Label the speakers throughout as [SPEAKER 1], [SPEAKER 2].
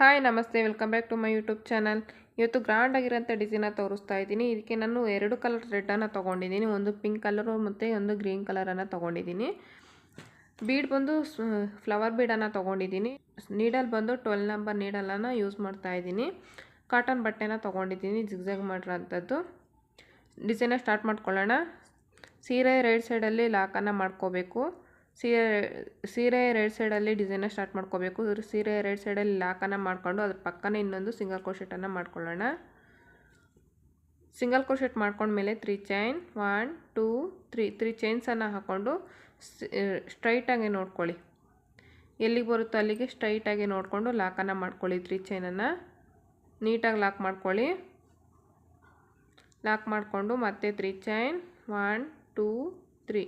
[SPEAKER 1] Hi, ನಮಸ್ತೆ, welcome back to my YouTube channel. ಇವತ್ತು grand ಆಗಿರೋಂಥ ಡಿಸೈನ ತೋರಿಸ್ತಾ ಇದ್ದೀನಿ. ಇದಕ್ಕೆ ನಾನು ಎರಡು ಕಲರ್ ರೆಡ್ಡನ್ನು ತೊಗೊಂಡಿದ್ದೀನಿ. ಒಂದು ಪಿಂಕ್ ಕಲರು ಮತ್ತು ಒಂದು ಗ್ರೀನ್ ಕಲರನ್ನು ತೊಗೊಂಡಿದ್ದೀನಿ. ಬೀಡ್ ಬಂದು ಫ್ಲವರ್ ಬೀಡನ್ನು ತೊಗೊಂಡಿದ್ದೀನಿ. ನೀಡಲ್ ಬಂದು ಟ್ವೆಲ್ ನಂಬರ್ ನೀಡಲನ್ನು ಯೂಸ್ ಮಾಡ್ತಾ ಇದ್ದೀನಿ. ಕಾಟನ್ ಬಟ್ಟೆನ ತೊಗೊಂಡಿದ್ದೀನಿ ಜಿಗ್ಜಾಗ್ ಮಾಡಿರೋಂಥದ್ದು. ಡಿಸೈನ ಸ್ಟಾರ್ಟ್ ಮಾಡ್ಕೊಳ್ಳೋಣ. ಸೀರೆ ರೈಟ್ ಸೈಡಲ್ಲಿ ಲಾಕನ್ನು ಮಾಡ್ಕೋಬೇಕು. ಸೀರೆ ಸೀರೆ ರೈಟ್ ಸೈಡಲ್ಲಿ ಡಿಸೈನ ಸ್ಟಾರ್ಟ್ ಮಾಡ್ಕೋಬೇಕು. ಸೀರೆ ರೈಟ್ ಸೈಡಲ್ಲಿ ಲಾಕನ್ನು ಮಾಡಿಕೊಂಡು ಅದ್ರ ಪಕ್ಕನೇ ಇನ್ನೊಂದು ಸಿಂಗಲ್ ಕ್ರೋಶೆಟನ್ನು ಮಾಡ್ಕೊಳ್ಳೋಣ. ಸಿಂಗಲ್ ಕ್ರೋಶೆಟ್ ಮಾಡ್ಕೊಂಡ್ಮೇಲೆ three chain one two three three ಚೈನ್ಸನ್ನು ಹಾಕ್ಕೊಂಡು ಸ್ಟ್ರೈಟಾಗಿ ನೋಡ್ಕೊಳ್ಳಿ. ಎಲ್ಲಿಗೆ ಬರುತ್ತೋ ಅಲ್ಲಿಗೆ ಸ್ಟ್ರೈಟಾಗಿ ನೋಡಿಕೊಂಡು ಲಾಕನ್ನು ಮಾಡ್ಕೊಳ್ಳಿ ತ್ರೀ ಚೈನನ್ನು ನೀಟಾಗಿ ಲಾಕ್ ಮಾಡ್ಕೊಳ್ಳಿ. ಲಾಕ್ ಮಾಡಿಕೊಂಡು ಮತ್ತೆ three chain one two three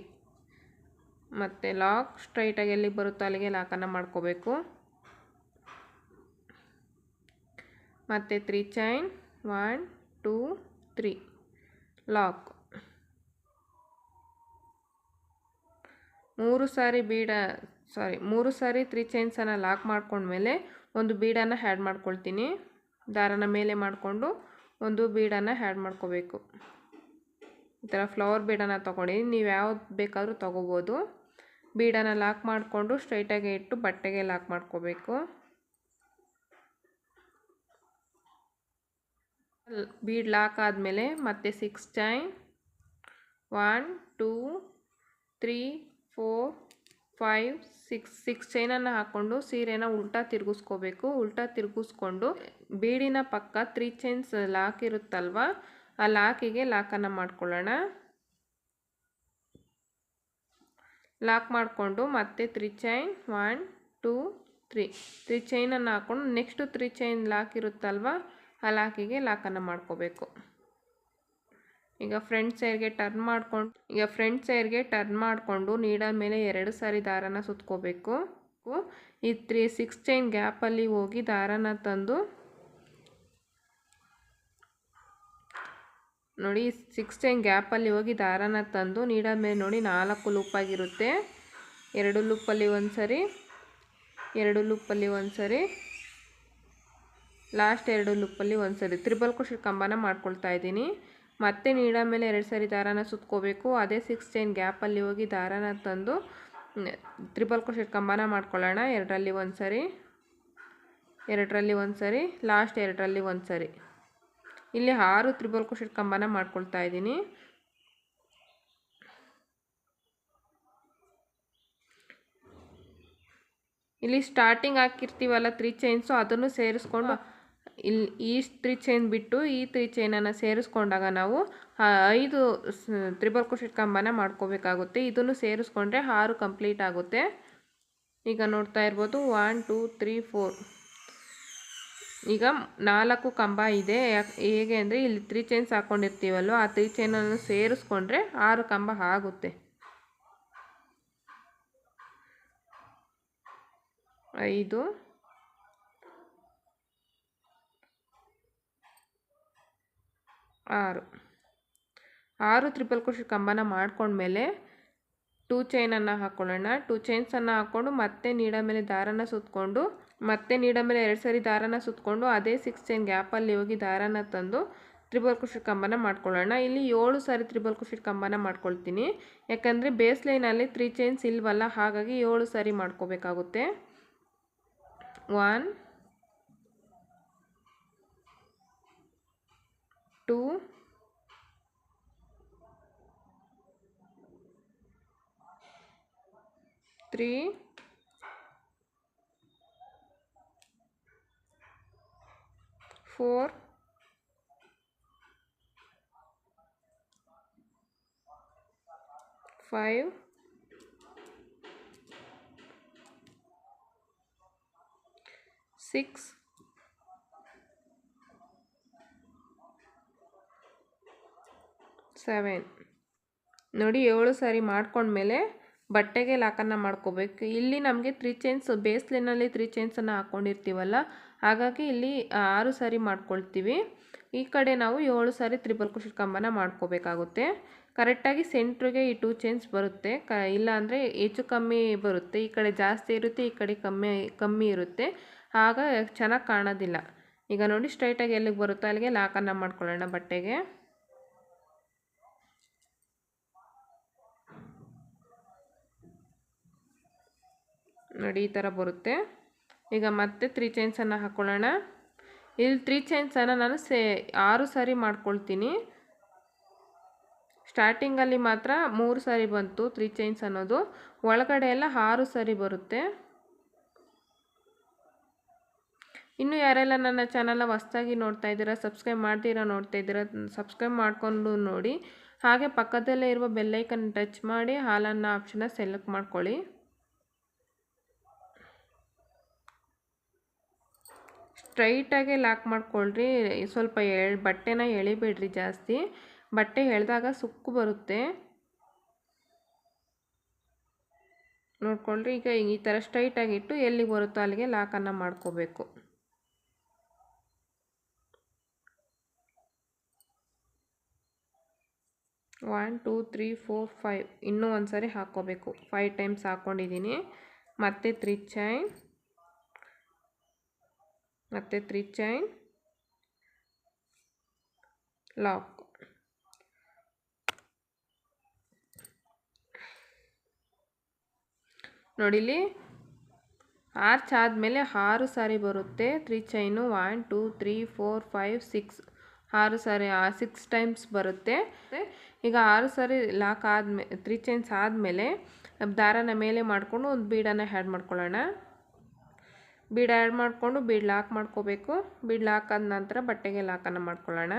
[SPEAKER 1] ಮತ್ತು ಲಾಕ್ ಸ್ಟ್ರೈಟಾಗಿ ಎಲ್ಲಿ ಬರುತ್ತೋ ಅಲ್ಲಿಗೆ ಲಾಕನ್ನು ಮಾಡ್ಕೋಬೇಕು. ಮತ್ತು three chain one two three lock ಮೂರು ಸಾರಿ ಬೀಡ ಸಾರಿ ಮೂರು ಸಾರಿ ತ್ರೀ ಚೈನ್ಸನ್ನು ಲಾಕ್ ಮಾಡ್ಕೊಂಡ್ಮೇಲೆ ಒಂದು ಬೀಡನ್ನು ಹ್ಯಾಡ್ ಮಾಡ್ಕೊಳ್ತೀನಿ. ದಾರನ ಮೇಲೆ ಮಾಡಿಕೊಂಡು ಒಂದು ಬೀಡನ್ನು ಹ್ಯಾಡ್ ಮಾಡ್ಕೋಬೇಕು. ಈ ಥರ ಫ್ಲವರ್ ಬೀಡನ್ನು ತೊಗೊಂಡಿದ್ದೀನಿ ನೀವು ಯಾವ್ದು ಬೇಕಾದರೂ ತೊಗೋಬೋದು. ಬೀಡನ್ನು ಲಾಕ್ ಮಾಡಿಕೊಂಡು ಸ್ಟ್ರೈಟಾಗಿ ಇಟ್ಟು ಬಟ್ಟೆಗೆ ಲಾಕ್ ಮಾಡ್ಕೋಬೇಕು. ಬೀಡ್ ಲಾಕ್ ಆದಮೇಲೆ ಮತ್ತೆ six chain one two three four five six six ಚೈನನ್ನು ಹಾಕ್ಕೊಂಡು ಸೀರೆನ ಉಲ್ಟಾ ತಿರುಗಿಸ್ಕೋಬೇಕು. ಉಲ್ಟಾ ತಿರುಗಿಸ್ಕೊಂಡು ಬೀಡಿನ ಪಕ್ಕ ತ್ರೀ ಚೈನ್ಸ್ ಲಾಕ್ ಇರುತ್ತಲ್ವ? ಆ ಲಾಕಿಗೆ ಲಾಕನ್ನು ಮಾಡ್ಕೊಳ್ಳೋಣ. ಲಾಕ್ ಮಾಡಿಕೊಂಡು ಮತ್ತೆ three chain one two three three ಚೈನನ್ನು ಹಾಕ್ಕೊಂಡು ನೆಕ್ಸ್ಟು ತ್ರೀ ಚೈನ್ ಲಾಕ್ ಇರುತ್ತಲ್ವ, ಆ ಲಾಕಿಗೆ ಲಾಕನ್ನು ಮಾಡ್ಕೋಬೇಕು. ಈಗ ಫ್ರಂಟ್ ಸೈಡ್ಗೆ ಟರ್ನ್ ಮಾಡಿಕೊಂಡು, ಈಗ ಫ್ರಂಟ್ ಸೈಡ್ಗೆ ಟರ್ನ್ ಮಾಡಿಕೊಂಡು ನೀಡಲ್ ಮೇಲೆ ಎರಡು ಸಾರಿ ದಾರನ ಸುತ್ಕೋಬೇಕು. ಈ ತ್ರೀ ಸಿಕ್ಸ್ ಚೈನ್ ಗ್ಯಾಪಲ್ಲಿ ಹೋಗಿ ದಾರನ ತಂದು ನೋಡಿ ಸಿಕ್ಸ್ ಚೈನ್ ಗ್ಯಾಪಲ್ಲಿ ಹೋಗಿ ದಾರನ ತಂದು ನೀಡೋ ಮೇಲೆ ನೋಡಿ ನಾಲ್ಕು ಲೂಪಾಗಿರುತ್ತೆ ಎರಡು ಲೂಪಲ್ಲಿ ಒಂದು ಸರಿ ಎರಡು ಲೂಪಲ್ಲಿ ಒಂದು ಸರಿ ಲಾಸ್ಟ್ ಎರಡು ಲೂಪಲ್ಲಿ ಒಂದು ಸರಿ ತ್ರಿಬಲ್ ಕ್ರೋಶೆಟ್ ಕಂಬನ ಮಾಡ್ಕೊಳ್ತಾ ಇದ್ದೀನಿ. ಮತ್ತೆ ನೀಡ ಮೇಲೆ ಎರಡು ಸರಿ ದಾರನ ಸುತ್ಕೋಬೇಕು. ಅದೇ ಸಿಕ್ಸ್ ಚೈನ್ ಗ್ಯಾಪಲ್ಲಿ ಹೋಗಿ ದಾರನ ತಂದು ತ್ರಿಬಲ್ ಕ್ರೋಶೆಟ್ ಕಂಬನ ಮಾಡ್ಕೊಳ್ಳೋಣ. ಎರಡರಲ್ಲಿ ಒಂದು ಸರಿ ಎರಡರಲ್ಲಿ ಒಂದು ಸರಿ ಲಾಸ್ಟ್ ಎರಡರಲ್ಲಿ ಒಂದು ಸರಿ ಇಲ್ಲಿ ಆರು ತ್ರಿಬಲ್ ಕ್ರೋಶೆಟ್ ಕಂಬನ ಮಾಡ್ಕೊಳ್ತಾ ಇದ್ದೀನಿ. ಇಲ್ಲಿ ಸ್ಟಾರ್ಟಿಂಗ್ ಹಾಕಿರ್ತೀವಲ್ಲ ತ್ರೀ ಚೈನ್ಸು ಅದನ್ನು ಸೇರಿಸ್ಕೊಂಡು ಇಲ್ಲಿ ಈ ತ್ರೀ ಚೈನ್ ಬಿಟ್ಟು ಈ ತ್ರೀ ಚೈನನ್ನು ಸೇರಿಸ್ಕೊಂಡಾಗ ನಾವು ಐದು ತ್ರಿಬಲ್ ಕ್ರೋಶೆಟ್ ಕಂಬನ ಮಾಡ್ಕೋಬೇಕಾಗುತ್ತೆ. ಇದನ್ನು ಸೇರಿಸ್ಕೊಂಡ್ರೆ ಆರು ಕಂಪ್ಲೀಟ್ ಆಗುತ್ತೆ. ಈಗ ನೋಡ್ತಾ ಇರ್ಬೋದು ಒನ್ ಟೂ ತ್ರೀ ಫೋರ್ ಈಗ ನಾಲ್ಕು ಕಂಬ ಇದೆ. ಹೇಗೆ ಅಂದರೆ ಇಲ್ಲಿ ತ್ರೀ ಚೈನ್ಸ್ ಹಾಕ್ಕೊಂಡಿರ್ತೀವಲ್ವ ಆ ತ್ರೀ ಚೈನನ್ನು ಸೇರಿಸ್ಕೊಂಡ್ರೆ ಆರು ಕಂಬ ಆಗುತ್ತೆ. ಐದು. ಆರು. ಆರು ತ್ರಿಪಲ್ ಕ್ರೋಶೆಟ್ ಕಂಬನ ಮಾಡ್ಕೊಂಡ್ಮೇಲೆ ಟೂ ಚೈನನ್ನು ಹಾಕ್ಕೊಳ್ಳೋಣ ಟೂ ಚೈನ್ಸನ್ನು ಹಾಕ್ಕೊಂಡು ಮತ್ತೆ ನೀಡ ಮೇಲೆ ದಾರನ ಸುತ್ತಕೊಂಡು ಮತ್ತೆ ನೀಡ ಮೇಲೆ ಎರಡು ಸರಿ ದಾರನ ಸುತ್ತಕೊಂಡು ಅದೇ ಸಿಕ್ಸ್ ಚೈನ್ ಗ್ಯಾಪಲ್ಲಿ ಹೋಗಿ ದಾರನ ತಂದು ತ್ರಿಬಲ್ ಕ್ರೋಶೆಟ್ ಕಂಬನ ಮಾಡ್ಕೊಳ್ಳೋಣ. ಇಲ್ಲಿ ಏಳು ಸಾರಿ ತ್ರಿಬಲ್ ಕ್ರೋಶೆಟ್ ಕಂಬನ ಮಾಡ್ಕೊಳ್ತೀನಿ. ಯಾಕಂದರೆ ಬೇಸ್ ಲೈನಲ್ಲಿ ತ್ರೀ ಚೈನ್ಸ್ ಇಲ್ವಲ್ಲ, ಹಾಗಾಗಿ ಏಳು ಸಾರಿ ಮಾಡ್ಕೋಬೇಕಾಗುತ್ತೆ. One two three four five six seven ನೋಡಿ ಏಳು ಸಾರಿ ಮಾಡ್ಕೊಂಡ್ಮೇಲೆ ಬಟ್ಟೆಗೆ ಲಾಕನ್ನು ಮಾಡ್ಕೋಬೇಕು. ಇಲ್ಲಿ ನಮಗೆ ತ್ರೀ ಚೈನ್ಸ್ ಬೇಸ್ ಲೈನಲ್ಲಿ ತ್ರೀ ಚೈನ್ಸನ್ನು ಹಾಕ್ಕೊಂಡಿರ್ತೀವಲ್ಲ ಹಾಗಾಗಿ ಇಲ್ಲಿ ಆರು ಸಾರಿ ಮಾಡ್ಕೊಳ್ತೀವಿ. ಈ ಕಡೆ ನಾವು ಏಳು ಸಾರಿ ತ್ರಿಬಲ್ ಕ್ರೋಶೆಟ್ ಕಂಬನ ಮಾಡ್ಕೋಬೇಕಾಗುತ್ತೆ. ಕರೆಕ್ಟಾಗಿ ಸೆಂಟ್ರಿಗೆ ಈ ಟೂ ಚೈನ್ಸ್ ಬರುತ್ತೆ. ಕ ಇಲ್ಲ ಅಂದರೆ ಹೆಚ್ಚು ಕಮ್ಮಿ ಬರುತ್ತೆ. ಈ ಕಡೆ ಜಾಸ್ತಿ ಇರುತ್ತೆ, ಈ ಕಡೆ ಕಮ್ಮಿ ಕಮ್ಮಿ ಇರುತ್ತೆ. ಆಗ ಚೆನ್ನಾಗಿ ಕಾಣೋದಿಲ್ಲ. ಈಗ ನೋಡಿ ಸ್ಟ್ರೈಟಾಗಿ ಎಲ್ಲಿಗೆ ಬರುತ್ತೋ ಅಲ್ಲಿಗೆ ಲಾಕನ್ನು ಮಾಡ್ಕೊಳ್ಳೋಣ ಬಟ್ಟೆಗೆ. ನೋಡಿ ಈ ಥರ ಬರುತ್ತೆ. ಈಗ ಮತ್ತೆ ತ್ರೀ ಚೈನ್ಸನ್ನು ಹಾಕ್ಕೊಳ್ಳೋಣ ಇಲ್ಲಿ ತ್ರೀ ಚೈನ್ಸನ್ನು ನಾನು ಸೇ, ಆರು ಸಾರಿ ಮಾಡ್ಕೊಳ್ತೀನಿ. ಸ್ಟಾರ್ಟಿಂಗಲ್ಲಿ ಮಾತ್ರ ಮೂರು ಸಾರಿ ಬಂತು ತ್ರೀ ಚೈನ್ಸ್ ಅನ್ನೋದು. ಒಳಗಡೆ ಎಲ್ಲ ಆರು ಸಾರಿ ಬರುತ್ತೆ. ಇನ್ನು ಯಾರೆಲ್ಲ ನನ್ನ ಚಾನಲ್ನ ಹೊಸ್ದಾಗಿ ನೋಡ್ತಾ ಇದ್ದೀರಾ ಸಬ್ಸ್ಕ್ರೈಬ್ ಮಾಡ್ತೀರಾ ನೋಡ್ತಾ ಇದ್ದೀರಾ ಸಬ್ಸ್ಕ್ರೈಬ್ ಮಾಡಿಕೊಂಡು ನೋಡಿ. ಹಾಗೆ ಪಕ್ಕದಲ್ಲೇ ಇರುವ ಬೆಲ್ಲೈಕನ್ ಟಚ್ ಮಾಡಿ, ಹಾಲನ್ನು ಆಪ್ಷನ್ನ ಸೆಲೆಕ್ಟ್ ಮಾಡ್ಕೊಳ್ಳಿ. ಸ್ಟ್ರೈಟಾಗೆ ಲಾಕ್ ಮಾಡ್ಕೊಳ್ರಿ. ಸ್ವಲ್ಪ ಎಳ್, ಬಟ್ಟೆನ ಎಳಿಬೇಡ್ರಿ ಜಾಸ್ತಿ. ಬಟ್ಟೆ ಎಳೆದಾಗ ಸುಕ್ಕು ಬರುತ್ತೆ. ನೋಡ್ಕೊಳ್ರಿ, ಈಗ ಈ ಥರ ಸ್ಟ್ರೈಟಾಗಿಟ್ಟು ಎಲ್ಲಿಗೆ ಬರುತ್ತೋ ಅಲ್ಲಿಗೆ ಲಾಕನ್ನು ಮಾಡ್ಕೋಬೇಕು. One, two, three, four, five ಇನ್ನೂ ಒಂದು ಸಾರಿ ಹಾಕ್ಕೋಬೇಕು. ಫೈವ್ ಟೈಮ್ಸ್ ಹಾಕ್ಕೊಂಡಿದ್ದೀನಿ. ಮತ್ತೆ ತ್ರೀ ಚೈನ್. ಮತ್ತು ತ್ರೀ ಚೈನ್ ಲಾಕ್. ನೋಡಿಲಿ ಆರ್ಚ್ ಆದಮೇಲೆ ಆರು ಸಾರಿ ಬರುತ್ತೆ. Three chain one, two, three, four, five, six. ಆರು ಸಾರಿ ಸಿಕ್ಸ್ ಟೈಮ್ಸ್ ಬರುತ್ತೆ. ಈಗ ಆರು ಸಾರಿ ಲಾಕ್ ಆದಮೇಲೆ ತ್ರೀ ಚೈನ್ಸ್ ಆದಮೇಲೆ ದಾರನ ಮೇಲೆ ಮಾಡಿಕೊಂಡು ಒಂದು ಬೀಡನ್ನು ಹ್ಯಾಡ್ ಮಾಡ್ಕೊಳ್ಳೋಣ. ಬೀಡ್ ಆ್ಯಡ್ ಮಾಡಿಕೊಂಡು ಬೀಡ್ ಲಾಕ್ ಮಾಡ್ಕೋಬೇಕು. ಬೀಡ್ ಲಾಕ್ ಆದ ನಂತರ ಬಟ್ಟೆಗೆ ಲಾಕನ್ನು ಮಾಡ್ಕೊಳ್ಳೋಣ.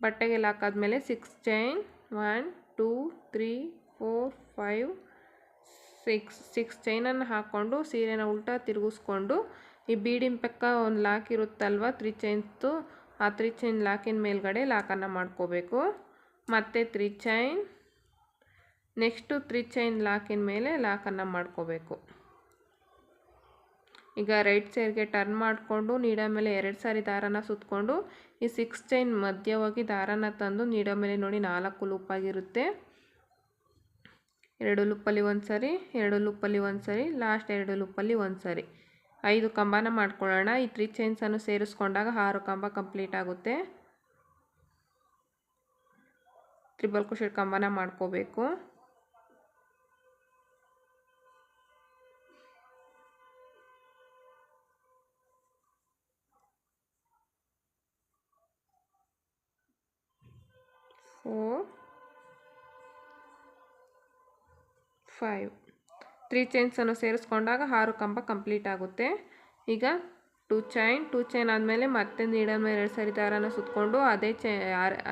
[SPEAKER 1] ಬಟ್ಟೆಗೆ ಲಾಕ್ ಆದಮೇಲೆ six chain one two three four five six six ಚೈನನ್ನು ಹಾಕ್ಕೊಂಡು ಸೀರೆನ ಉಲ್ಟ ತಿರುಗಿಸ್ಕೊಂಡು ಈ ಬೀಡಿನ ಪಕ್ಕ ಒಂದು ಲಾಕ್ ಇರುತ್ತಲ್ವ ತ್ರೀ ಚೈನ್ಸ್ದು ಆ ತ್ರೀ ಚೈನ್ ಲಾಕಿನ ಮೇಲ್ಗಡೆ ಲಾಕನ್ನು ಮಾಡ್ಕೋಬೇಕು. ಮತ್ತು three chain next three chain ಲಾಕಿನ ಮೇಲೆ ಲಾಕನ್ನು ಮಾಡ್ಕೋಬೇಕು. ಈಗ ರೈಟ್ ಸೈಡ್ಗೆ ಟರ್ನ್ ಮಾಡಿಕೊಂಡು ನೀಡ ಮೇಲೆ ಎರಡು ಸಾರಿ ದಾರನ ಸುತ್ತಕೊಂಡು ಈ ಸಿಕ್ಸ್ ಚೈನ್ ಮಧ್ಯ ಹೋಗಿ ದಾರನ ತಂದು ನೀಡ ಮೇಲೆ ನೋಡಿ ನಾಲ್ಕು ಲೂಪಾಗಿರುತ್ತೆ ಎರಡು ಲೂಪಲ್ಲಿ ಒಂದು ಸರಿ, ಎರಡು ಲೂಪಲ್ಲಿ ಒಂದು ಸರಿ, ಲಾಸ್ಟ್ ಎರಡು ಲೂಪಲ್ಲಿ ಒಂದು ಸರಿ. ಐದು ಕಂಬನ ಮಾಡ್ಕೊಳ್ಳೋಣ. ಈ ತ್ರೀ ಚೈನ್ಸನ್ನು ಸೇರಿಸ್ಕೊಂಡಾಗ ಆರು ಕಂಬ ಕಂಪ್ಲೀಟ್ ಆಗುತ್ತೆ. ತ್ರಿಬಲ್ ಕುಶಿಡ್ ಕಂಬನ ಮಾಡ್ಕೋಬೇಕು. ಫೋರ್ ಫೈವ್ ತ್ರೀ ಚೈನ್ಸನ್ನು ಸೇರಿಸ್ಕೊಂಡಾಗ ಆರು ಕಂಬ ಕಂಪ್ಲೀಟ್ ಆಗುತ್ತೆ. ಈಗ ಟೂ ಚೈನ್ ಟೂ ಚೈನ್ ಆದಮೇಲೆ ಮತ್ತೆ ನೀಡಲ್ ಮೇಲೆ ಎರಡು ಸಾರಿ ದಾರನ ಸುತ್ತಕೊಂಡು ಅದೇ ಚೈ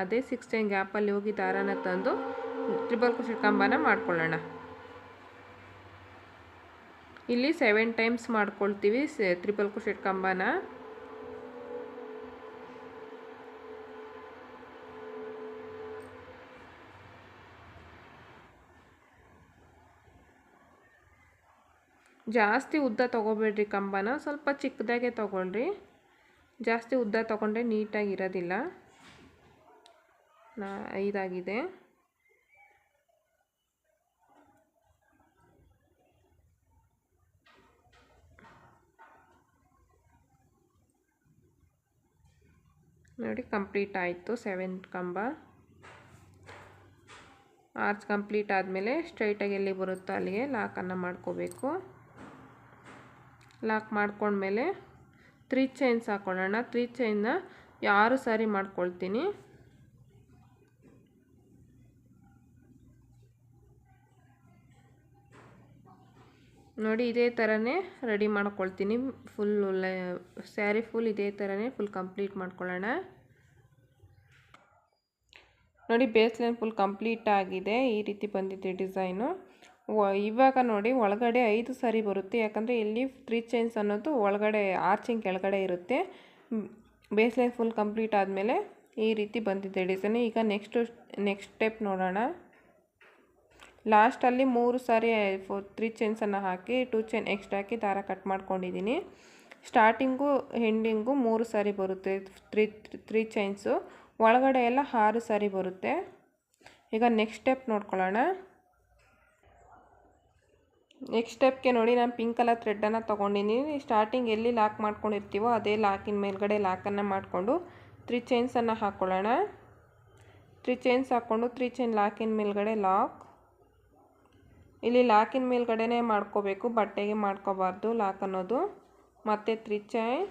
[SPEAKER 1] ಅದೇ ಸಿಕ್ಸ್ ಚೈನ್ ಗ್ಯಾಪಲ್ಲಿ ಹೋಗಿ ದಾರನ ತಂದು ಟ್ರಿಬಲ್ ಕುಶಿ ಕಂಬನ ಮಾಡ್ಕೊಳ್ಳೋಣ. ಇಲ್ಲಿ ಸೆವೆನ್ ಟೈಮ್ಸ್ ಮಾಡ್ಕೊಳ್ತೀವಿ, ತ್ರಿಬಲ್ ಕುಶಿಡ್ ಕಂಬನ. ಜಾಸ್ತಿ ಉದ್ದ ತೊಗೋಬೇಡ್ರಿ ಕಂಬನ. ಸ್ವಲ್ಪ ಚಿಕ್ಕದಾಗೆ ತೊಗೊಳ್ರಿ. ಜಾಸ್ತಿ ಉದ್ದ ತೊಗೊಂಡ್ರೆ ನೀಟಾಗಿ ಇರೋದಿಲ್ಲ. ನಾ ಐದಾಗಿದೆ. ನೋಡಿ, ಕಂಪ್ಲೀಟ್ ಆಯಿತು. ಸೆವೆನ್ ಕಂಬ. ಆರ್ಚ್ ಕಂಪ್ಲೀಟ್ ಆದಮೇಲೆ ಸ್ಟ್ರೈಟಾಗಿ ಎಲ್ಲಿ ಬರುತ್ತೋ ಅಲ್ಲಿಗೆ ಲಾಕನ್ನು ಮಾಡ್ಕೋಬೇಕು. ಲಾಕ್ ಮಾಡ್ಕೊಂಡ್ಮೇಲೆ ತ್ರೀ ಚೈನ್ಸ್ ಹಾಕ್ಕೊಳ್ಳೋಣ ತ್ರೀ ಚೈನ್ನ ಆರು ಸಾರಿ ಮಾಡ್ಕೊಳ್ತೀನಿ? ನೋಡಿ, ಇದೇ ಥರನೇ ರೆಡಿ ಮಾಡ್ಕೊಳ್ತೀನಿ. ಫುಲ್ ಸ್ಯಾರಿ ಫುಲ್ ಇದೇ ಥರನೇ ಫುಲ್ ಕಂಪ್ಲೀಟ್ ಮಾಡ್ಕೊಳ್ಳೋಣ. ನೋಡಿ ಬೇಸ್ ಲೈನ್ ಫುಲ್ ಕಂಪ್ಲೀಟ್ ಆಗಿದೆ. ಈ ರೀತಿ ಬಂದಿದೆ ಡಿಸೈನು. ಇವಾಗ ನೋಡಿ ಒಳಗಡೆ ಐದು ಸಾರಿ ಬರುತ್ತೆ. ಯಾಕಂದರೆ ಇಲ್ಲಿ ತ್ರೀ ಚೈನ್ಸ್ ಅನ್ನೋದು ಒಳಗಡೆ ಆರ್ಚಿಂಗ್ ಕೆಳಗಡೆ ಇರುತ್ತೆ. ಬೇಸ್ ಲೈನ್ ಫುಲ್ ಕಂಪ್ಲೀಟ್ ಆದಮೇಲೆ ಈ ರೀತಿ ಬಂದಿದೆ ಡಿಸೈನ್ ಈಗ ನೆಕ್ಸ್ಟು ನೆಕ್ಸ್ಟ್ ಸ್ಟೆಪ್ ನೋಡೋಣ. ಲಾಸ್ಟಲ್ಲಿ ಮೂರು ಸಾರಿ ಫೋ ತ್ರೀ ಚೈನ್ಸನ್ನು ಹಾಕಿ ಟೂ ಚೈನ್ ಎಕ್ಸ್ಟ್ರಾ ಹಾಕಿ ದಾರ ಕಟ್ ಮಾಡ್ಕೊಂಡಿದ್ದೀನಿ ಸ್ಟಾರ್ಟಿಂಗು ಹೆಂಡಿಂಗು ಮೂರು ಸಾರಿ ಬರುತ್ತೆ ತ್ರೀ ತ್ರೀ ಚೈನ್ಸು ಒಳಗಡೆ ಎಲ್ಲ ಆರು ಸಾರಿ ಬರುತ್ತೆ. ಈಗ ನೆಕ್ಸ್ಟ್ ಸ್ಟೆಪ್ ನೋಡ್ಕೊಳ್ಳೋಣ. ನೆಕ್ಸ್ಟ್ ಸ್ಟೆಪ್ಗೆ ನೋಡಿ, ನಾನು ಪಿಂಕ್ ಕಲರ್ ಥ್ರೆಡ್ಡನ್ನು ತೊಗೊಂಡಿದ್ದೀನಿ ಸ್ಟಾರ್ಟಿಂಗ್ ಎಲ್ಲಿ ಲಾಕ್ ಮಾಡ್ಕೊಂಡಿರ್ತೀವೋ ಅದೇ ಲಾಕಿನ ಮೇಲ್ಗಡೆ ಲಾಕನ್ನು ಮಾಡಿಕೊಂಡು ತ್ರೀ ಚೈನ್ಸನ್ನು ಹಾಕ್ಕೊಳ್ಳೋಣ ತ್ರೀ ಚೈನ್ಸ್ ಹಾಕ್ಕೊಂಡು ತ್ರೀ ಚೈನ್ ಲಾಕಿನ ಮೇಲ್ಗಡೆ ಲಾಕ್ ಇಲ್ಲಿ ಲಾಕಿನ ಮೇಲ್ಗಡೆನೇ ಮಾಡ್ಕೋಬೇಕು, ಬಟ್ಟೆಗೆ ಮಾಡ್ಕೋಬಾರ್ದು ಲಾಕ್ ಅನ್ನೋದು. ಮತ್ತು ತ್ರೀ ಚೈನ್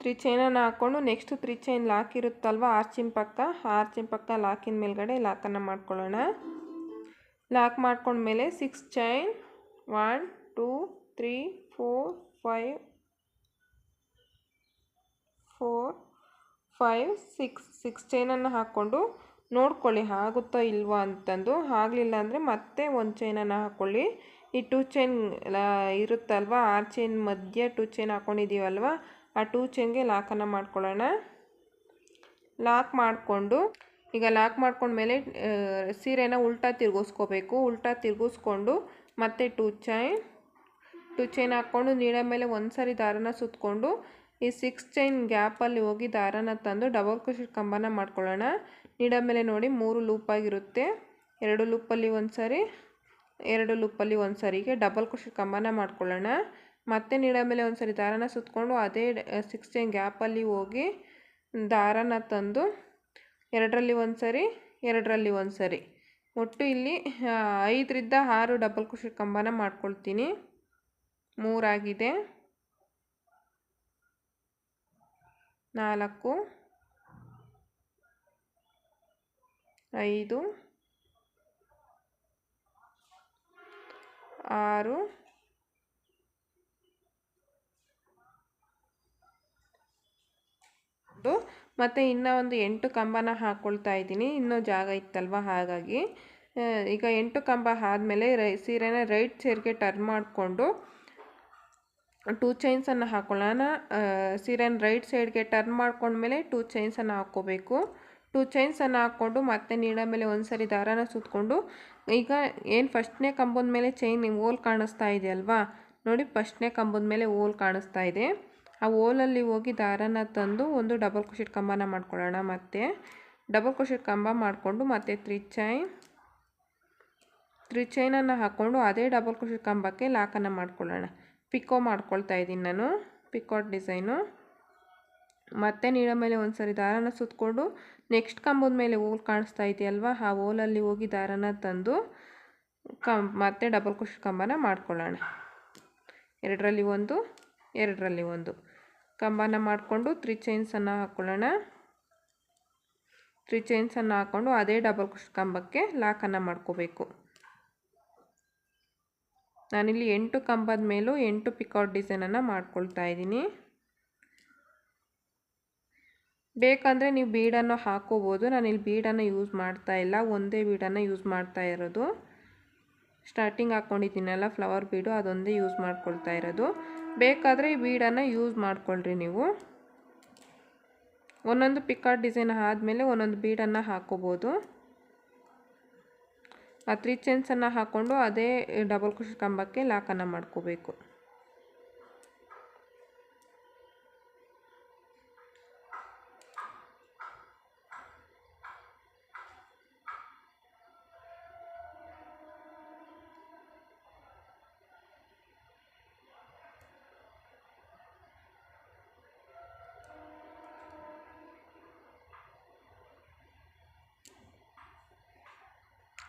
[SPEAKER 1] ತ್ರೀ ಚೈನನ್ನು ಹಾಕ್ಕೊಂಡು ನೆಕ್ಸ್ಟ್ ತ್ರೀ ಚೈನ್ ಲಾಕ್ ಇರುತ್ತಲ್ವ ಆರ್ಚಿನ ಪಕ್ಕ ಆರ್ಚಿನ ಪಕ್ಕ ಲಾಕಿನ ಮೇಲ್ಗಡೆ ಲಾಕನ್ನು ಮಾಡ್ಕೊಳ್ಳೋಣ. ಲಾಕ್ ಮಾಡ್ಕೊಂಡ್ಮೇಲೆ six chain one two three four five four five six six ಚೈನನ್ನು ಹಾಕ್ಕೊಂಡು ನೋಡ್ಕೊಳ್ಳಿ, ಆಗುತ್ತೋ ಇಲ್ವಾ ಅಂತಂದು. ಆಗಲಿಲ್ಲ ಅಂದರೆ ಮತ್ತೆ ಒಂದು ಚೈನನ್ನು ಹಾಕ್ಕೊಳ್ಳಿ ಈ ಟೂ ಚೈನ್ ಇರುತ್ತಲ್ವ, ಆರು ಚೈನ್ ಮಧ್ಯೆ ಟೂ ಚೈನ್ ಹಾಕ್ಕೊಂಡಿದ್ದೀವಲ್ವ ಆ ಟೂ ಚೈನ್ಗೆ ಲಾಕನ್ನು ಮಾಡ್ಕೊಳ್ಳೋಣ. ಲಾಕ್ ಮಾಡಿಕೊಂಡು ಈಗ ಲಾಕ್ ಮಾಡ್ಕೊಂಡ್ಮೇಲೆ ಸೀರೆನ ಉಲ್ಟಾ ತಿರುಗಿಸ್ಕೋಬೇಕು. ಉಲ್ಟಾ ತಿರುಗಿಸ್ಕೊಂಡು ಮತ್ತೆ ಟೂ ಚೈನ್ ಟೂ ಚೈನ್ ಹಾಕ್ಕೊಂಡು ನೀಡ ಮೇಲೆ ಒಂದು ಸಾರಿ ದಾರನ ಸುತ್ತಕೊಂಡು ಈ ಸಿಕ್ಸ್ ಚೈನ್ ಗ್ಯಾಪಲ್ಲಿ ಹೋಗಿ ದಾರನ ತಂದು ಡಬಲ್ ಕ್ರೋಶೆಟ್ ಕಂಬನ ಮಾಡ್ಕೊಳ್ಳೋಣ. ನೀಡ ಮೇಲೆ ನೋಡಿ ಮೂರು ಲೂಪಾಗಿರುತ್ತೆ ಎರಡು ಲೂಪಲ್ಲಿ ಒಂದು ಸಾರಿ ಎರಡು ಲೂಪಲ್ಲಿ ಒಂದು ಸಾರಿಗೆ ಡಬಲ್ ಕ್ರೋಶೆಟ್ ಕಂಬನ ಮಾಡ್ಕೊಳ್ಳೋಣ. ಮತ್ತೆ ನೀಡ ಮೇಲೆ ಒಂದು ಸಾರಿ ದಾರನ ಸುತ್ತಕೊಂಡು ಅದೇ ಸಿಕ್ಸ್ ಚೈನ್ ಗ್ಯಾಪಲ್ಲಿ ಹೋಗಿ ದಾರನ ತಂದು ಎರಡರಲ್ಲಿ ಒಂದು ಸರಿ, ಎರಡರಲ್ಲಿ ಒಂದು ಸರಿ. ಒಟ್ಟು ಇಲ್ಲಿ ಐದರಿಂದ ಆರು ಡಬಲ್ ಕುಶಿ ಕಂಬನ ಮಾಡ್ಕೊಳ್ತೀನಿ. ಮೂರಾಗಿದೆ ನಾಲ್ಕು. ಐದು. ಆರು. ಮತ್ತು ಇನ್ನೂ ಒಂದು ಎಂಟು ಕಂಬನ ಹಾಕ್ಕೊಳ್ತಾ ಇದ್ದೀನಿ. ಇನ್ನೂ ಜಾಗ ಇತ್ತಲ್ವ? ಹಾಗಾಗಿ ಈಗ ಎಂಟು ಕಂಬ ಆದಮೇಲೆ ರೈ, ಸೀರೆನ ರೈಟ್ ಸೈಡ್ಗೆ ಟರ್ನ್ ಮಾಡಿಕೊಂಡು ಟೂ ಚೈನ್ಸನ್ನು ಹಾಕ್ಕೊಳ್ಳೋಣ ಸೀರೆನ ರೈಟ್ ಸೈಡ್ಗೆ ಟರ್ನ್ ಮಾಡ್ಕೊಂಡ್ಮೇಲೆ ಟೂ ಚೈನ್ಸನ್ನು ಹಾಕ್ಕೋಬೇಕು. ಟೂ ಚೈನ್ಸನ್ನು ಹಾಕ್ಕೊಂಡು ಮತ್ತೆ ನೀಡ ಮೇಲೆ ಒಂದು ಸರಿ ದಾರಾನ ಸುತ್ತಕೊಂಡು ಈಗ ಏನು ಫಸ್ಟ್ನೇ ಕಂಬದ ಮೇಲೆ ಚೈನ್ ಓಲ್ ಕಾಣಿಸ್ತಾ ಇದೆ ಅಲ್ವಾ ನೋಡಿ, ಫಸ್ಟ್ನೇ ಕಂಬದ ಮೇಲೆ ಹೋಲ್ ಕಾಣಿಸ್ತಾ ಇದೆ. ಆ ಓಲಲ್ಲಿ ಹೋಗಿ ದಾರನ ತಂದು ಒಂದು ಡಬಲ್ ಕ್ರೋಶೆಟ್ ಕಂಬನ ಮಾಡ್ಕೊಳ್ಳೋಣ ಮತ್ತೆ. ಡಬಲ್ ಕ್ರೋಶೆಟ್ ಕಂಬ ಮಾಡಿಕೊಂಡು ಮತ್ತೆ ತ್ರೀ ಚೈನ್ ತ್ರೀ ಚೈನನ್ನು ಹಾಕ್ಕೊಂಡು ಅದೇ ಡಬಲ್ ಕ್ರೋಶೆಟ್ ಕಂಬಕ್ಕೆ ಲಾಕನ್ನು ಮಾಡ್ಕೊಳ್ಳೋಣ. ಪಿಕೋ ಮಾಡ್ಕೊಳ್ತಾ ಇದ್ದೀನಿ ನಾನು ಪಿಕೋಟ್ ಡಿಸೈನು ಮತ್ತೆ ನೀಡ ಮೇಲೆ ಒಂದು ಸರಿ ದಾರನ ಸುತ್ತಕೊಂಡು ನೆಕ್ಸ್ಟ್ ಕಂಬದ ಮೇಲೆ ಓಲ್ ಕಾಣಿಸ್ತಾ ಇದೆಯಲ್ವ, ಆ ಓಲಲ್ಲಿ ಹೋಗಿ ದಾರನ ತಂದು ಕಂ, ಮತ್ತೆ ಡಬಲ್ ಕ್ರೋಶೆಟ್ ಕಂಬನ ಮಾಡ್ಕೊಳ್ಳೋಣ. ಎರಡರಲ್ಲಿ ಒಂದು ಎರಡರಲ್ಲಿ ಒಂದು. ಕಂಬನ ಮಾಡಿಕೊಂಡು ತ್ರೀ ಚೈನ್ಸನ್ನು ಹಾಕ್ಕೊಳ್ಳೋಣ ತ್ರೀ ಚೈನ್ಸನ್ನು ಹಾಕ್ಕೊಂಡು ಅದೇ ಡಬಲ್ ಕಂಬಕ್ಕೆ ಲಾಕನ್ನು ಮಾಡ್ಕೋಬೇಕು. ನಾನಿಲ್ಲಿ ಎಂಟು ಕಂಬದ ಮೇಲೂ ಎಂಟು ಪಿಕೌಟ್ ಡಿಸೈನನ್ನು ಮಾಡ್ಕೊಳ್ತಾ ಇದ್ದೀನಿ. ಬೇಕಂದರೆ ನೀವು ಬೀಡನ್ನು ಹಾಕೋಬೋದು. ನಾನಿಲ್ಲಿ ಬೀಡನ್ನು ಯೂಸ್ ಮಾಡ್ತಾ ಇಲ್ಲ. ಒಂದೇ ಬೀಡನ್ನು ಯೂಸ್ ಮಾಡ್ತಾ ಇರೋದು. ಸ್ಟಾರ್ಟಿಂಗ್ ಹಾಕ್ಕೊಂಡಿದ್ದೀನಲ್ಲ ಫ್ಲವರ್ ಬೀಡು ಅದೊಂದೇ ಯೂಸ್ ಮಾಡ್ಕೊಳ್ತಾ ಇರೋದು. ಬೇಕಾದರೆ ಈ ಬೀಡನ್ನು ಯೂಸ್ ಮಾಡ್ಕೊಳ್ರಿ ನೀವು. ಒಂದೊಂದು ಪಿಕಾಟ್ ಡಿಸೈನ್ ಆದಮೇಲೆ ಒಂದೊಂದು ಬೀಡನ್ನು ಹಾಕೋಬೋದು. ಆ ತ್ರೀ ಚೈನ್ಸನ್ನು ಹಾಕ್ಕೊಂಡು ಅದೇ ಡಬಲ್ ಕುಶ್ ಕಂಬಕ್ಕೆ ಲಾಕನ್ನು ಮಾಡ್ಕೋಬೇಕು.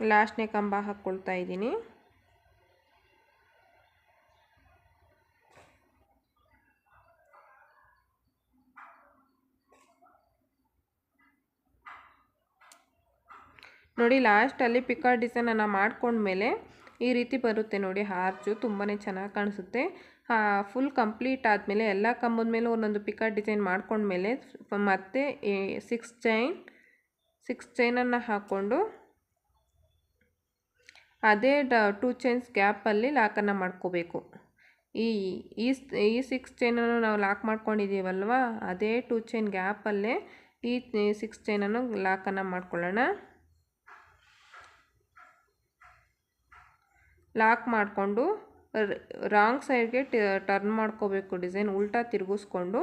[SPEAKER 1] ಲಾಸ್ಟ್ನೇ ಕಂಬ ಹಾಕ್ಕೊಳ್ತಾ ಇದ್ದೀನಿ. ನೋಡಿ, ಲಾಸ್ಟಲ್ಲಿ ಪಿಕಾರ್ ಡಿಸೈನನ್ನು ಮಾಡ್ಕೊಂಡ್ಮೇಲೆ ಈ ರೀತಿ ಬರುತ್ತೆ ನೋಡಿ ಹಾರ್ಚು ತುಂಬಾ ಚೆನ್ನಾಗಿ ಕಾಣಿಸುತ್ತೆ. ಫುಲ್ ಕಂಪ್ಲೀಟ್ ಆದಮೇಲೆ ಎಲ್ಲ ಕಂಬದ ಮೇಲೆ ಒಂದೊಂದು ಪಿಕಾ ಡಿಸೈನ್ ಮಾಡ್ಕೊಂಡ್ಮೇಲೆ ಮತ್ತೆ ಸಿಕ್ಸ್ ಚೈನ್, ಸಿಕ್ಸ್ ಚೈನನ್ನು ಹಾಕ್ಕೊಂಡು ಅದೇ ಡ ಟೂ ಚೈನ್ಸ್ ಗ್ಯಾಪಲ್ಲಿ ಲಾಕನ್ನು ಮಾಡ್ಕೋಬೇಕು. ಈ ಈ ಈ ಸಿಕ್ಸ್ ಚೈನನ್ನು ನಾವು ಲಾಕ್ ಮಾಡ್ಕೊಂಡಿದ್ದೀವಲ್ವ ಅದೇ ಟೂ ಚೈನ್ ಗ್ಯಾಪಲ್ಲೇ ಈ ಸಿಕ್ಸ್ ಚೈನನ್ನು ಲಾಕನ್ನು ಮಾಡ್ಕೊಳ್ಳೋಣ. ಲಾಕ್ ಮಾಡಿಕೊಂಡು ರಾಂಗ್ ಸೈಡ್ಗೆ ಟರ್ನ್ ಮಾಡ್ಕೋಬೇಕು ಡಿಸೈನ್ ಉಲ್ಟಾ ತಿರುಗಿಸ್ಕೊಂಡು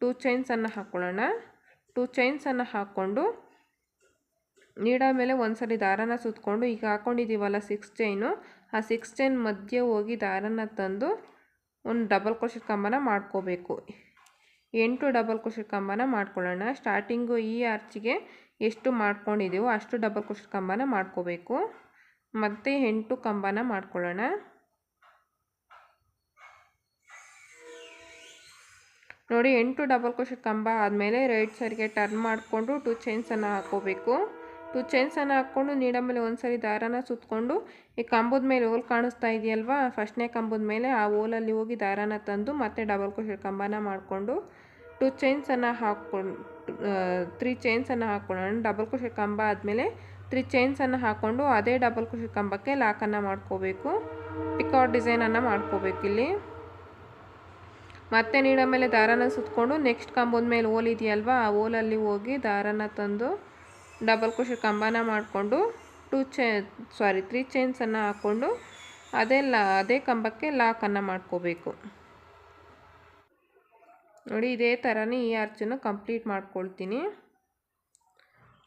[SPEAKER 1] ಟೂ ಚೈನ್ಸನ್ನು ಹಾಕ್ಕೊಳ್ಳೋಣ ಟೂ ಚೈನ್ಸನ್ನು ಹಾಕ್ಕೊಂಡು ನೀಡ ಮೇಲೆ ಒಂದು ಸರಿ ದಾರನ ಸುತ್ತಕೊಂಡು ಈಗ ಹಾಕ್ಕೊಂಡಿದ್ದೀವಲ್ಲ ಸಿಕ್ಸ್ ಚೈನು ಆ ಸಿಕ್ಸ್ ಚೈನ್ ಮಧ್ಯೆ ಹೋಗಿ ದಾರನ ತಂದು ಒಂದು ಡಬಲ್ ಕ್ರೋಶೆಟ್ ಕಂಬನ ಮಾಡ್ಕೋಬೇಕು. ಎಂಟು ಡಬಲ್ ಕ್ರೋಶೆಟ್ ಕಂಬನ ಮಾಡ್ಕೊಳ್ಳೋಣ. ಸ್ಟಾರ್ಟಿಂಗು ಈ ಆರ್ಚಿಗೆ ಎಷ್ಟು ಮಾಡ್ಕೊಂಡಿದ್ದೀವೋ ಅಷ್ಟು ಡಬಲ್ ಕ್ರೋಶೆಟ್ ಕಂಬನ ಮಾಡ್ಕೋಬೇಕು. ಮತ್ತು ಎಂಟು ಕಂಬನ ಮಾಡ್ಕೊಳ್ಳೋಣ. ನೋಡಿ, ಎಂಟು ಡಬಲ್ ಕ್ರೋಶೆಟ್ ಕಂಬ ಆದಮೇಲೆ ರೈಟ್ ಸೈಡ್ಗೆ ಟರ್ನ್ ಮಾಡಿಕೊಂಡು ಟೂ ಚೈನ್ಸನ್ನು ಹಾಕೋಬೇಕು. ಟೂ ಚೈನ್ಸನ್ನು ಹಾಕ್ಕೊಂಡು ನೀಡೋ ಮೇಲೆ ಒಂದು ಸರಿ ದಾರನ ಸುತ್ತಕೊಂಡು ಈ ಕಂಬದ ಮೇಲೆ ಹೋಲ್ ಕಾಣಿಸ್ತಾ ಇದೆಯಲ್ವಾ? ಫಸ್ಟ್ನೇ ಕಂಬದ ಮೇಲೆ ಆ ಹೋಲಲ್ಲಿ ಹೋಗಿ ದಾರನ ತಂದು ಮತ್ತೆ ಡಬಲ್ ಕ್ರೋಶೆಟ್ ಕಂಬನ ಮಾಡಿಕೊಂಡು ಟು ಚೈನ್ಸನ್ನು ಹಾಕ್ಕೊಂಡು ತ್ರೀ ಚೈನ್ಸನ್ನು ಹಾಕ್ಕೊಳ್ಳೋಣ ಡಬಲ್ ಕ್ರೋಶೆಟ್ ಕಂಬ ಆದಮೇಲೆ ತ್ರೀ ಚೈನ್ಸನ್ನು ಹಾಕ್ಕೊಂಡು ಅದೇ ಡಬಲ್ ಕ್ರೋಶೆಟ್ ಕಂಬಕ್ಕೆ ಲಾಕನ್ನು ಮಾಡ್ಕೋಬೇಕು. ಪಿಕೌಟ್ ಡಿಸೈನನ್ನು ಮಾಡ್ಕೋಬೇಕು ಇಲ್ಲಿ. ಮತ್ತೆ ನೀಡ ಮೇಲೆ ದಾರನ ಸುತ್ತಕೊಂಡು ನೆಕ್ಸ್ಟ್ ಕಂಬದ ಮೇಲೆ ಹೋಲ್ ಇದೆಯಲ್ವಾ? ಆ ಹೋಲಲ್ಲಿ ಹೋಗಿ ದಾರನ ತಂದು ಡಬಲ್ ಕ್ರೋಶೆಟ್ ಕಂಬನ ಮಾಡಿಕೊಂಡು ಟೂ ಚೈ ಸಾರಿ ತ್ರೀ ಚೈನ್ಸನ್ನು ಹಾಕ್ಕೊಂಡು ಅದೇ ಲಾ, ಅದೇ ಕಂಬಕ್ಕೆ ಲಾಕನ್ನು ಮಾಡ್ಕೋಬೇಕು. ನೋಡಿ, ಇದೇ ಥರನೇ ಈ ಆರ್ಚನ್ನು ಕಂಪ್ಲೀಟ್ ಮಾಡ್ಕೊಳ್ತೀನಿ.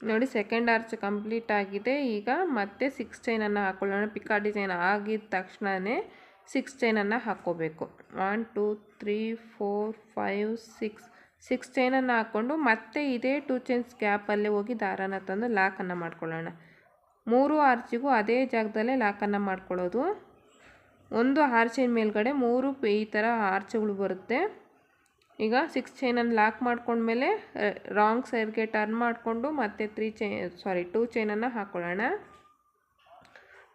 [SPEAKER 1] ನೋಡಿ ಸೆಕೆಂಡ್ ಆರ್ಚ್ ಕಂಪ್ಲೀಟ್ ಆಗಿದೆ. ಈಗ ಮತ್ತೆ ಸಿಕ್ಸ್ ಚೈನನ್ನು ಹಾಕ್ಕೊಳ್ಳೋಣ ಪಿಕಾ ಡಿಸೈನ್ ಆಗಿದ ತಕ್ಷಣವೇ ಸಿಕ್ಸ್ ಚೈನನ್ನು ಹಾಕ್ಕೋಬೇಕು. One two three four five six six ಚೈನನ್ನು ಹಾಕ್ಕೊಂಡು ಮತ್ತೆ ಇದೇ ಟೂ ಚೈನ್ಸ್ ಗ್ಯಾಪಲ್ಲೇ ಹೋಗಿ ದಾರನ ತಂದು ಲಾಕನ್ನು ಮಾಡ್ಕೊಳ್ಳೋಣ. ಮೂರು ಆರ್ಚಿಗೂ ಅದೇ ಜಾಗದಲ್ಲೇ ಲಾಕನ್ನು ಮಾಡ್ಕೊಳ್ಳೋದು. ಒಂದು ಆರ್ಚಿನ ಮೇಲ್ಗಡೆ ಮೂರು ಈ ಥರ ಆರ್ಚ್ಗಳು ಬರುತ್ತೆ. ಈಗ ಸಿಕ್ಸ್ ಚೈನನ್ನು ಲಾಕ್ ಮಾಡ್ಕೊಂಡ್ಮೇಲೆ ರಾಂಗ್ ಸೈಡ್ಗೆ ಟರ್ನ್ ಮಾಡಿಕೊಂಡು ಮತ್ತೆ ತ್ರೀ ಚೈ ಸಾರಿ ಟೂ ಚೈನನ್ನು ಹಾಕ್ಕೊಳ್ಳೋಣ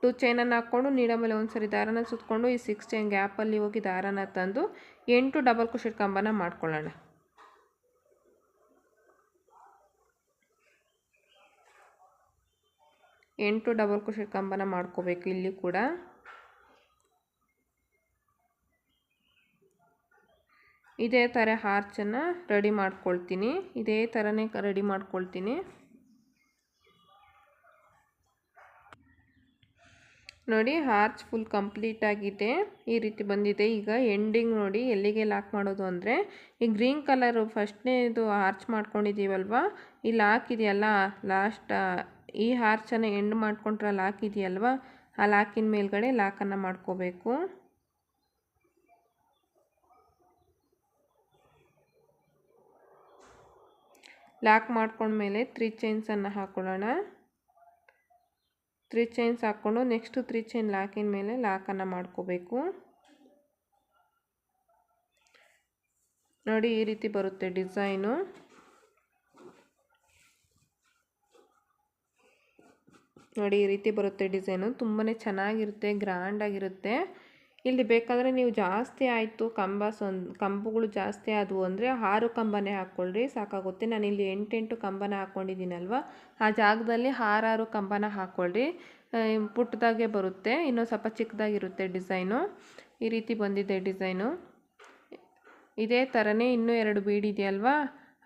[SPEAKER 1] ಟೂ ಚೈನನ್ನು ಹಾಕ್ಕೊಂಡು ನೀಡ ಮೇಲೆ ಒಂದು ಸರಿ ದಾರನ ಸುತ್ತಕೊಂಡು ಈ ಸಿಕ್ಸ್ ಚೈನ್ ಗ್ಯಾಪಲ್ಲಿ ಹೋಗಿ ದಾರನ ತಂದು ಎಂಟು ಡಬಲ್ ಕುಶಿಟ್ ಕಂಬನ ಮಾಡ್ಕೊಳ್ಳೋಣ. ಎಂಟು ಡಬಲ್ ಕ್ರೋಶೆಟ್ ಕಂಬನ ಮಾಡ್ಕೋಬೇಕು ಇಲ್ಲಿ ಕೂಡ. ಇದೇ ಥರ ಹಾರ್ಚನ್ನು ರೆಡಿ ಮಾಡ್ಕೊಳ್ತೀನಿ. ಇದೇ ಥರನೇ ರೆಡಿ ಮಾಡ್ಕೊಳ್ತೀನಿ. ನೋಡಿ ಹಾರ್ಚ್ ಫುಲ್ ಕಂಪ್ಲೀಟ್ ಆಗಿದೆ. ಈ ರೀತಿ ಬಂದಿದೆ. ಈಗ ಎಂಡಿಂಗ್ ನೋಡಿ ಎಲ್ಲಿಗೆ ಲಾಕ್ ಮಾಡೋದು ಅಂದರೆ, ಈ ಗ್ರೀನ್ ಕಲರು ಫಸ್ಟ್ನೇದು ಹಾರ್ಚ್ ಮಾಡ್ಕೊಂಡಿದ್ದೀವಲ್ವ? ಲಾಕ್ ಇದೆಯಲ್ಲ ಲಾಸ್ಟ್ ಈ ಹಾರ್ಚನ್ನು ಎಂಡ್ ಮಾಡ್ಕೊಂಡ್ರೆ ಲಾಕ್ ಇದೆಯಲ್ವ? ಆ ಲಾಕಿನ ಮೇಲ್ಗಡೆ ಲಾಕನ್ನು ಮಾಡ್ಕೋಬೇಕು. ಲಾಕ್ ಮಾಡ್ಕೊಂಡ್ಮೇಲೆ ತ್ರೀ ಚೈನ್ಸನ್ನು ಹಾಕೊಳ್ಳೋಣ. ತ್ರೀ ಚೈನ್ಸ್ ಹಾಕ್ಕೊಂಡು ನೆಕ್ಸ್ಟು ತ್ರೀ ಚೈನ್ ಲಾಕಿನ ಮೇಲೆ ಲಾಕನ್ನು ಮಾಡ್ಕೋಬೇಕು. ನೋಡಿ ಈ ರೀತಿ ಬರುತ್ತೆ ಡಿಸೈನು. ನೋಡಿ ಈ ರೀತಿ ಬರುತ್ತೆ ಡಿಸೈನು. ತುಂಬಾ ಚೆನ್ನಾಗಿರುತ್ತೆ, ಗ್ರ್ಯಾಂಡಾಗಿರುತ್ತೆ. ಇಲ್ಲಿ ಬೇಕಾದರೆ ನೀವು ಜಾಸ್ತಿ ಆಯಿತು ಕಂಬ ಸೊನ್, ಕಂಬಗಳು ಜಾಸ್ತಿ ಆದವು ಅಂದರೆ ಆರು ಕಂಬನೇ ಹಾಕ್ಕೊಳ್ರಿ, ಸಾಕಾಗುತ್ತೆ. ನಾನು ಇಲ್ಲಿ ಎಂಟೆಂಟು ಕಂಬನ ಹಾಕ್ಕೊಂಡಿದ್ದೀನಲ್ವ? ಆ ಜಾಗದಲ್ಲಿ ಆರಾರು ಕಂಬನ ಹಾಕ್ಕೊಳ್ಳ್ರಿ ಪುಟ್ಟದಾಗೆ ಬರುತ್ತೆ, ಇನ್ನೂ ಸ್ವಲ್ಪ ಚಿಕ್ಕದಾಗಿರುತ್ತೆ ಡಿಸೈನು. ಈ ರೀತಿ ಬಂದಿದೆ ಡಿಸೈನು. ಇದೇ ಥರನೇ ಇನ್ನೂ ಎರಡು ಬೀಡ್ ಇದೆಯಲ್ವಾ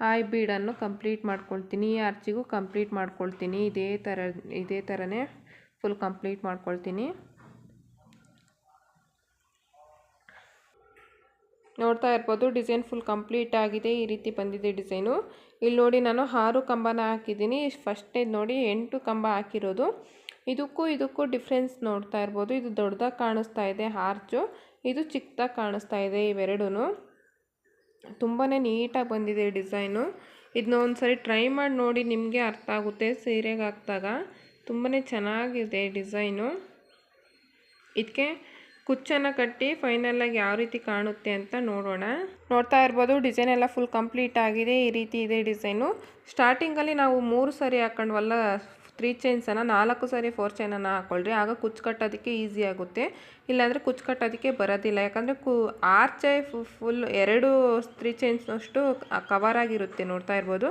[SPEAKER 1] ಆ ಬೀಡನ್ನು ಕಂಪ್ಲೀಟ್ ಮಾಡ್ಕೊಳ್ತೀನಿ. ಈ ಆರ್ಚಿಗೂ ಕಂಪ್ಲೀಟ್ ಮಾಡ್ಕೊಳ್ತೀನಿ. ಇದೇ ಥರ ಇದೇ ಥರನೇ ಫುಲ್ ಕಂಪ್ಲೀಟ್ ಮಾಡ್ಕೊಳ್ತೀನಿ. ನೋಡ್ತಾ ಇರ್ಬೋದು, ಡಿಸೈನ್ ಫುಲ್ ಕಂಪ್ಲೀಟ್ ಆಗಿದೆ. ಈ ರೀತಿ ಬಂದಿದೆ ಡಿಸೈನು. ಇಲ್ಲಿ ನೋಡಿ ನಾನು ಆರು ಕಂಬನ ಹಾಕಿದ್ದೀನಿ. ಫಸ್ಟೇ ನೋಡಿ ಎಂಟು ಕಂಬ ಹಾಕಿರೋದು. ಇದಕ್ಕೂ ಇದಕ್ಕೂ ಡಿಫ್ರೆನ್ಸ್ ನೋಡ್ತಾ ಇರ್ಬೋದು. ಇದು ದೊಡ್ಡದಾಗಿ ಕಾಣಿಸ್ತಾ ಇದೆ ಆರ್ಚು ಇದು ಚಿಕ್ಕದಾಗಿ ಕಾಣಿಸ್ತಾ ಇದೆ ಇವೆರಡೂ ತುಂಬಾ ನೀಟಾಗಿ ಬಂದಿದೆ ಡಿಸೈನು. ಇದನ್ನ ಒಂದು ಸರಿ ಟ್ರೈ ಮಾಡಿ ನೋಡಿ ನಿಮಗೆ ಅರ್ಥ ಆಗುತ್ತೆ ಸೀರೆಗೆ ಹಾಕಿದಾಗ. ತುಂಬಾ ಚೆನ್ನಾಗಿದೆ ಡಿಸೈನು. ಇದಕ್ಕೆ ಕುಚ್ಚನ್ನು ಕಟ್ಟಿ ಫೈನಲಾಗಿ ಯಾವ ರೀತಿ ಕಾಣುತ್ತೆ ಅಂತ ನೋಡೋಣ. ನೋಡ್ತಾ ಇರ್ಬೋದು ಡಿಸೈನ್ ಎಲ್ಲ ಫುಲ್ ಕಂಪ್ಲೀಟ್ ಆಗಿದೆ ಈ ರೀತಿ ಇದೆ ಡಿಸೈನು. ಸ್ಟಾರ್ಟಿಂಗಲ್ಲಿ ನಾವು ಮೂರು ಸರಿ ಹಾಕೊಂಡ್ವಲ್ಲ ತ್ರೀ ಚೈನ್ಸನ್ನು ನಾಲ್ಕು ಸಾರಿ ಫೋರ್ ಚೈನನ್ನು ಹಾಕ್ಕೊಳ್ರಿ. ಆಗ ಕುಚ್ಚು ಕಟ್ಟೋದಕ್ಕೆ ಈಸಿ ಆಗುತ್ತೆ. ಇಲ್ಲಾಂದರೆ ಕುಚ್ಚು ಕಟ್ಟೋದಕ್ಕೆ ಬರೋದಿಲ್ಲ. ಯಾಕಂದರೆ ಕು ಆರ್ಚೆ ಫುಲ್ ಎರಡು ತ್ರೀ ಚೈನ್ಸ್ನಷ್ಟು ಕವರ್ ಆಗಿರುತ್ತೆ ನೋಡ್ತಾ ಇರ್ಬೋದು.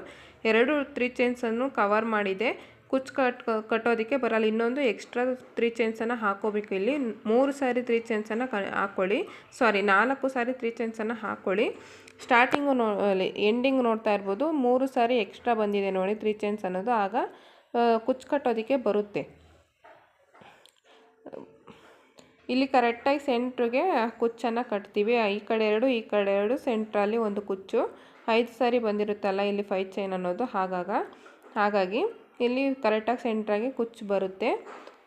[SPEAKER 1] ಎರಡು ತ್ರೀ ಚೈನ್ಸನ್ನು ಕವರ್ ಮಾಡಿದೆ. ಕುಚ್ಚು ಕಟ್ ಕಟ್ಟೋದಕ್ಕೆ ಬರಲ್ಲ. ಇನ್ನೊಂದು ಎಕ್ಸ್ಟ್ರಾ ತ್ರೀ ಚೈನ್ಸನ್ನು ಹಾಕೋಬೇಕು ಇಲ್ಲಿ. ಮೂರು ಸಾರಿ ತ್ರೀ ಚೈನ್ಸನ್ನು ಕ ಹಾಕ್ಕೊಳ್ಳಿ. ಸಾರಿ, ನಾಲ್ಕು ಸಾರಿ ತ್ರೀ ಚೈನ್ಸನ್ನು ಹಾಕ್ಕೊಳ್ಳಿ. ಸ್ಟಾರ್ಟಿಂಗು ನೋ ಎಂಡಿಂಗ್ ನೋಡ್ತಾ ಇರ್ಬೋದು. ಮೂರು ಸಾರಿ ಎಕ್ಸ್ಟ್ರಾ ಬಂದಿದೆ ನೋಡಿ ತ್ರೀ ಚೈನ್ಸ್ ಅನ್ನೋದು. ಆಗ ಕುಚ್ಚು ಕಟ್ಟೋದಕ್ಕೆ ಬರುತ್ತೆ. ಇಲ್ಲಿ ಕರೆಕ್ಟಾಗಿ ಸೆಂಟ್ರಿಗೆ ಕುಚ್ಚನ್ನು ಕಟ್ತೀವಿ. ಈ ಕಡೆ ಎರಡು, ಈ ಕಡೆ ಎರಡು, ಸೆಂಟ್ರಲ್ಲಿ ಒಂದು ಕುಚ್ಚು. ಐದು ಸಾರಿ ಬಂದಿರುತ್ತಲ್ಲ ಇಲ್ಲಿ ಫೈ ಚೈನ್ ಅನ್ನೋದು ಹಾಗಾಗ. ಹಾಗಾಗಿ ಇಲ್ಲಿ ಕರೆಕ್ಟಾಗಿ ಸೆಂಟ್ರಾಗಿ ಕುಚ್ಚು ಬರುತ್ತೆ.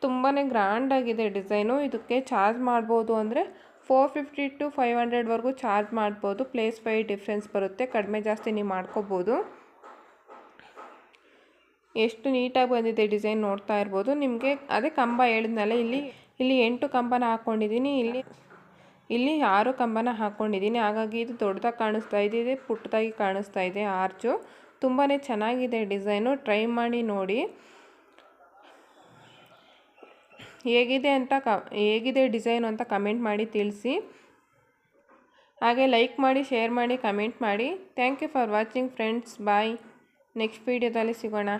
[SPEAKER 1] ತುಂಬಾ ಗ್ರ್ಯಾಂಡಾಗಿದೆ ಡಿಸೈನು. ಇದಕ್ಕೆ ಚಾರ್ಜ್ ಮಾಡ್ಬೋದು ಅಂದರೆ ಫೋರ್ ಫಿಫ್ಟಿ ಟು ಫೈವ್ ಹಂಡ್ರೆಡ್ವರೆಗೂ ಚಾರ್ಜ್ ಮಾಡ್ಬೋದು. ಪ್ಲೇಸ್ ವೈ ಡಿಫ್ರೆನ್ಸ್ ಬರುತ್ತೆ. ಕಡಿಮೆ ಜಾಸ್ತಿ ನೀವು ಮಾಡ್ಕೋಬೋದು. ಎಷ್ಟು ನೀಟಾಗಿ ಬಂದಿದೆ ಡಿಸೈನ್ ನೋಡ್ತಾ ಇರ್ಬೋದು. ನಿಮಗೆ ಅದೇ ಕಂಬ ಹೇಳಿದ್ನಲ್ಲ, ಇಲ್ಲಿ ಇಲ್ಲಿ ಎಂಟು ಕಂಬನ ಹಾಕ್ಕೊಂಡಿದ್ದೀನಿ ಇಲ್ಲಿ ಇಲ್ಲಿ ಆರು ಕಂಬನ ಹಾಕ್ಕೊಂಡಿದ್ದೀನಿ ಹಾಗಾಗಿ ಇದು ದೊಡ್ಡದಾಗಿ ಕಾಣಿಸ್ತಾ ಇದೆ, ಇದು ಪುಟ್ಟದಾಗಿ ಕಾಣಿಸ್ತಾ ಇದೆ ಆರ್ಚು. ತುಂಬಾ ಚೆನ್ನಾಗಿದೆ ಡಿಸೈನು. ಟ್ರೈ ಮಾಡಿ ನೋಡಿ. ಹೇಗಿದೆ ಅಂತ ಕ, ಹೇಗಿದೆ ಡಿಸೈನು ಅಂತ ಕಮೆಂಟ್ ಮಾಡಿ ತಿಳಿಸಿ. ಹಾಗೆ ಲೈಕ್ ಮಾಡಿ, ಶೇರ್ ಮಾಡಿ, ಕಮೆಂಟ್ ಮಾಡಿ. Thank you for watching friends. Bye. Next ವೀಡಿಯೋದಲ್ಲಿ ಸಿಗೋಣ.